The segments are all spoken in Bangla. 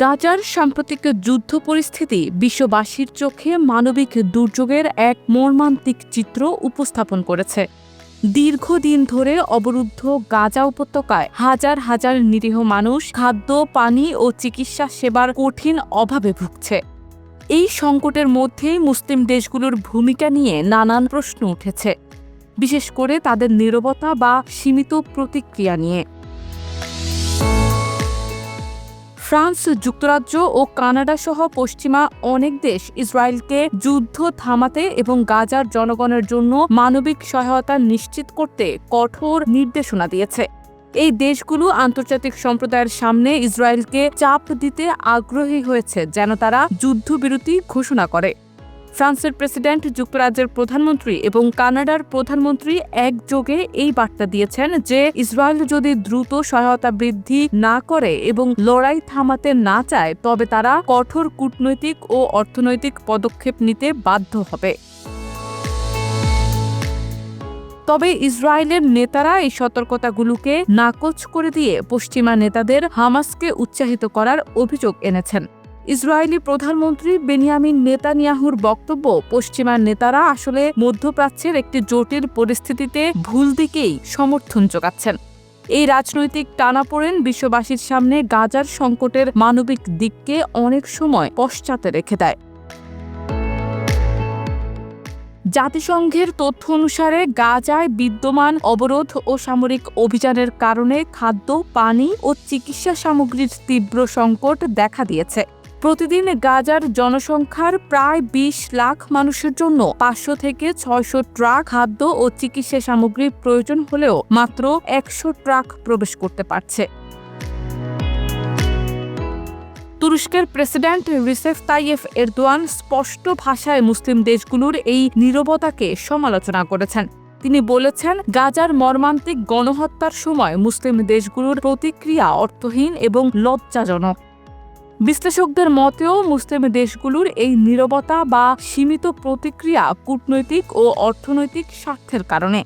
গাজার সাম্প্রতিক যুদ্ধ পরিস্থিতি বিশ্ববাসীর চোখে মানবিক দুর্যোগের এক মর্মান্তিক চিত্র উপস্থাপন করেছে। দীর্ঘদিন ধরে অবরুদ্ধ গাজা উপত্যকায় হাজার হাজার নিরীহ মানুষ খাদ্য, পানি ও চিকিৎসা সেবার কঠিন অভাবে ভুগছে। এই সংকটের মধ্যেই মুসলিম দেশগুলোর ভূমিকা নিয়ে নানান প্রশ্ন উঠেছে। বিশেষ করে তাদের নীরবতা বা সীমিত প্রতিক্রিয়া নিয়ে। ফ্রান্স, যুক্তরাজ্য ও কানাডা সহ পশ্চিমা অনেক দেশ ইসরায়েলকে যুদ্ধ থামাতে এবং গাজার জনগণের জন্য মানবিক সহায়তা নিশ্চিত করতে কঠোর নির্দেশনা দিয়েছে। এই দেশগুলো আন্তর্জাতিক সম্প্রদায়ের সামনে ইসরায়েলকে চাপ দিতে আগ্রহী হয়েছে, যেন তারা যুদ্ধবিরতি ঘোষণা করে। ফ্রান্সের প্রেসিডেন্ট, যুক্তরাজ্যের প্রধানমন্ত্রী এবং কানাডার প্রধানমন্ত্রী একযোগে এই বার্তা দিয়েছেন যে ইসরায়েল যদি দ্রুত সহায়তা বৃদ্ধি না করে এবং লড়াই থামাতে না চায়, তবে তারা কঠোর কূটনৈতিক ও অর্থনৈতিক পদক্ষেপ নিতে বাধ্য হবে। তবে ইসরায়েলের নেতারা এই সতর্কতাগুলোকে নাকচ করে দিয়ে পশ্চিমা নেতাদের হামাসকে উৎসাহিত করার অভিযোগ এনেছেন। ইসরায়েলি প্রধানমন্ত্রী বেনিয়ামিন নেতানিয়াহুর বক্তব্য পশ্চিমা নেতারা আসলে মধ্যপ্রাচ্যের একটি জটিল পরিস্থিতিতে ভুল দিকেই সমর্থন যোগাচ্ছেন। এই রাজনৈতিক টানাপোড়েন বিশ্ববাসীর সামনে গাজার সংকটের মানবিক দিককে অনেক সময় পশ্চাতে রেখে দেয়। জাতিসংঘের তথ্য অনুসারে গাজায় বিদ্যমান অবরোধ ও সামরিক অভিযানের কারণে খাদ্য, পানি ও চিকিৎসা সামগ্রীর তীব্র সংকট দেখা দিয়েছে। প্রতিদিন গাজার জনসংখ্যার প্রায় বিশ লাখ মানুষের জন্য পাঁচশো থেকে ছয়শো ট্রাক খাদ্য ও চিকিৎসা সামগ্রীর প্রয়োজন হলেও মাত্র একশো ট্রাক প্রবেশ করতে পারছে। তুরস্কের প্রেসিডেন্ট রিসেফ তাইয়েফ এরদোয়ান স্পষ্ট ভাষায় মুসলিম দেশগুলোর এই নীরবতাকে সমালোচনা করেছেন। তিনি বলেছেন, গাজার মর্মান্তিক গণহত্যার সময় মুসলিম দেশগুলোর প্রতিক্রিয়া অর্থহীন এবং লজ্জাজনক। বিশ্লেষকদের মতেও মুসলিম দেশগুলোর এই নীরবতা বা সীমিত প্রতিক্রিয়া কূটনৈতিক ও অর্থনৈতিক স্বার্থের কারণে।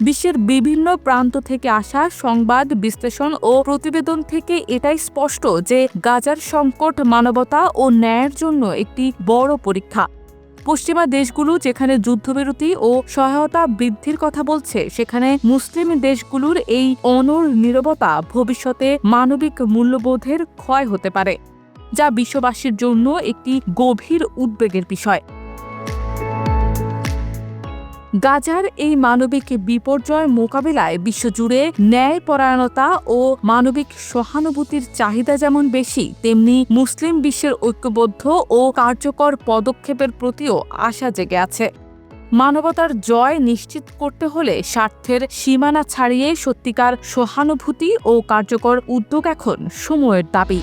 বিশ্বের বিভিন্ন প্রান্ত থেকে আসা সংবাদ বিশ্লেষণ ও প্রতিবেদন থেকে এটাই স্পষ্ট যে গাজার সংকট মানবতা ও ন্যায়ের জন্য একটি বড় পরীক্ষা। পশ্চিমা দেশগুলো যেখানে যুদ্ধবিরতি ও সহায়তা বৃদ্ধির কথা বলছে, সেখানে মুসলিম দেশগুলোর এই অনর নীরবতা ভবিষ্যতে মানবিক মূল্যবোধের ক্ষয় হতে পারে। যা বিশ্ববাসীর জন্য একটি গভীর উদ্বেগের বিষয়। গাজার এই মানবিক বিপর্যয় মোকাবিলায় বিশ্বজুড়ে ন্যায়পরায়ণতা ও মানবিক সহানুভূতির চাহিদা যেমন বেশি, তেমনি মুসলিম বিশ্বের ঐক্যবদ্ধ ও কার্যকর পদক্ষেপের প্রতিও আশা জেগে আছে। মানবতার জয় নিশ্চিত করতে হলে স্বার্থের সীমানা ছাড়িয়ে সত্যিকার সহানুভূতি ও কার্যকর উদ্যোগ এখন সময়ের দাবি।